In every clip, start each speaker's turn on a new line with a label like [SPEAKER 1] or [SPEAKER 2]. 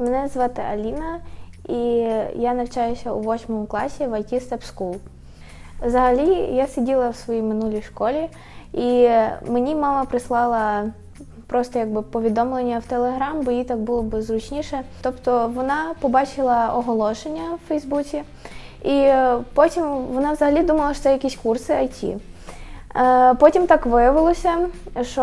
[SPEAKER 1] Мене звати Аліна, і я навчаюся у восьмому класі в IT Step School. Взагалі, я сиділа в своїй минулій школі, і мені мама прислала просто якби повідомлення в Телеграм, бо їй так було б зручніше. Тобто вона побачила оголошення в Фейсбуці, і потім вона взагалі думала, що це якісь курси IT. Е, Потім так виявилося, що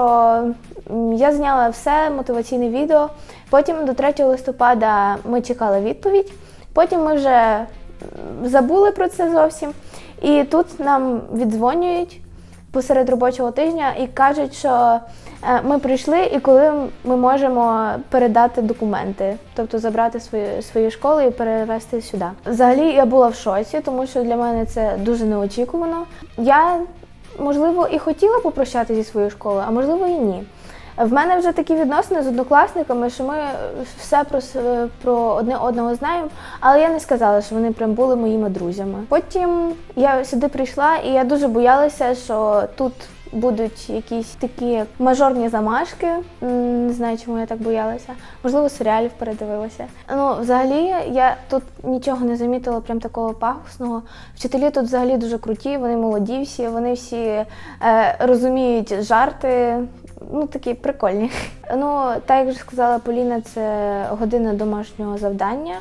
[SPEAKER 1] я зняла все мотиваційне відео. Потім до 3 листопада ми чекали відповідь. Потім ми вже забули про це зовсім. І тут нам віддзвонюють посеред робочого тижня і кажуть, що е, ми прийшли і коли ми можемо передати документи, тобто забрати свою свою школу і перевезти сюди. Взагалі я була в шоці, тому що для мене це дуже неочікувано. Я можливо і хотіла попрощатися зі своєю школою, а можливо і ні. В мене вже такі відносини з однокласниками, що ми все про, про одне одного знаємо, але я не сказала, що вони прям були моїми друзями. Потім я сюди прийшла, і я дуже боялася, що тут будуть якісь такі мажорні замашки. Не знаю, чому я так боялася. Можливо, серіалів передивилася. Ну, взагалі, я тут нічого не замітила, прям такого пафосного. Вчителі тут взагалі дуже круті, вони молоді всі, вони всі е, розуміють жарти. Ну, такі прикольні. Ну, так як вже сказала Поліна, це година домашнього завдання.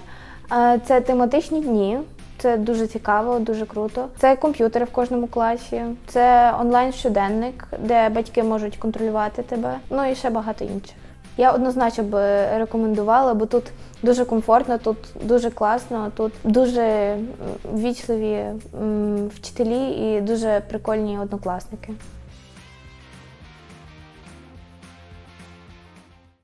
[SPEAKER 1] Е, Це тематичні дні. Це дуже цікаво, дуже круто. Це комп'ютери в кожному класі, це онлайн-щоденник, де батьки можуть контролювати тебе. Ну і ще багато інших. Я однозначно б рекомендувала, бо тут дуже комфортно, тут дуже класно, тут дуже вічливі вчителі і дуже прикольні однокласники.